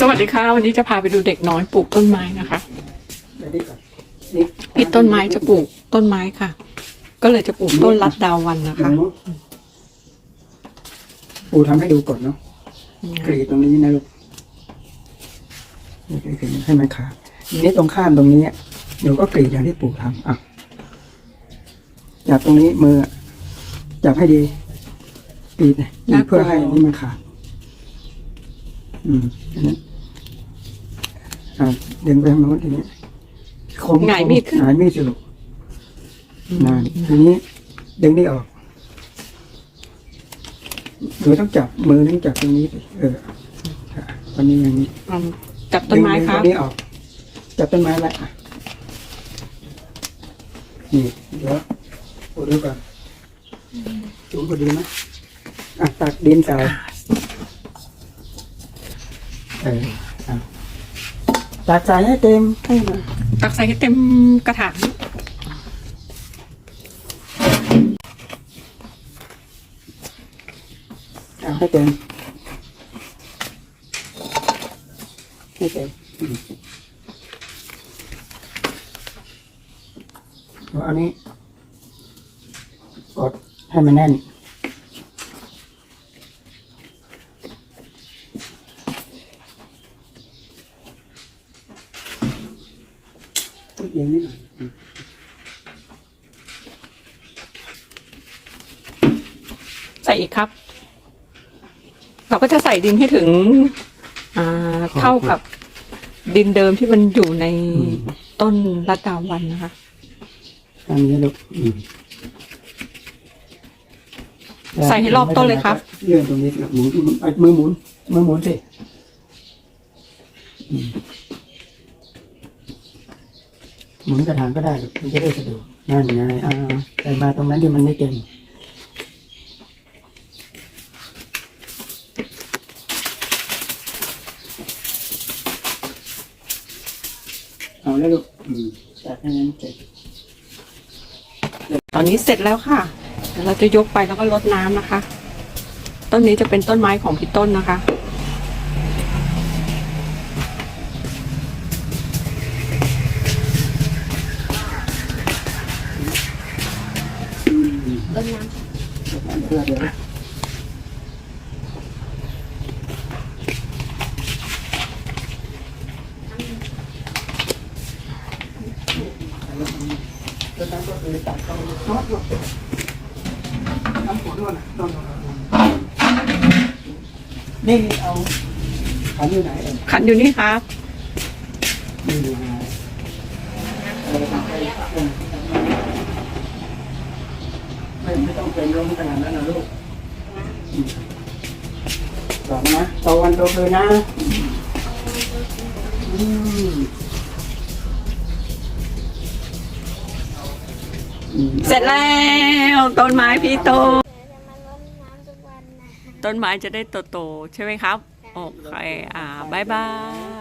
สวัสดีค่ะ วันนี้จะพาไปดูเด็กน้อยปลูกต้นไม้นะคะเดี๋ยวนี้ก่อนนี่พี่ต้นไม้จะปลูกต้นไม้ค่ะ ก็เลยจะปลูกต้นลัดดาวันนะคะปู่ทำให้ดูก่อนเนาะกรีดตรงนี้นะลูกนี่กรีดให้มันขาดทีนี้ตรงข้ามตรงนี้เดี๋ยวก็กรีดอย่างที่ปู่ทำอะจับตรงนี้มือจับให้ดีกรีดนะกรีดเพื่อให้นี่มันขาด อืมอันนั้นอะดึงไปทางโน้นทีนี้คมหงายมีดขึ้น หงายมีดสิลูกนั่นทีนี้ดึงนี่ออกหนูต้องจับมือต้องจับตรงนี้สิเออค่ะวันนี้อย่างนี้อืมจับต้นไม้ดึงครับตรงนี้ออกจับต้นไม้ไว้อะนี่เดี๋ยวปวดดูก่อนสูงพอดีไหมอะตักดินใส่ เอออะตักใส่ให้เต็มให้มาตักใส่ให้เต็มกระถางเอาให้เต็มให้เต็มอืมเอาอันนี้กดให้มันแน่น เอียงนิดหน่อยอืมใส่อีกครับ เราก็จะใส่ดินให้ถึงอ่าเท่ากับดินเดิมที่มันอยู่ในต้นลัดดาวันนะคะอันนี้ลูกอืมใส่ให้รอบต้นเลยครับเลื่อนตรงนี้สิครับหมุนเอามือหมุนมือหมุนสิอืม หมุนกระถางก็ได้ลูกมันจะได้สะดวกนั่นไงอ่าใส่มาตรงนั้นที่มันไม่เต็มเอาแล้วลูกจัดให้นั้นเสร็จตอนนี้เสร็จแล้วค่ะเราจะยกไปแล้วก็รดน้ำนะคะ ต้นนี้จะเป็นต้นไม้ของพี่ต้นนะคะ ดี๋ยวแล้วตั้งก็คือตัดเข้าโน้ตลูกน้ำฝนด้วยนะนี่เอาขันอยู่ไหนเอ่ยขันอยู่นี่ครับนี่ดูนะ เออตั้งใจเออไม่ไม่ต้องเป็นลมขนาดนั้นนะลูกบอกนะโตวันโตคืนนะอืมอืมเสร็จแล้วต้นไม้พี่โตจะมารดน้ำทุกวันนะต้นไม้จะได้โตๆใช่ไหมครับ โอเค อ่าบายบาย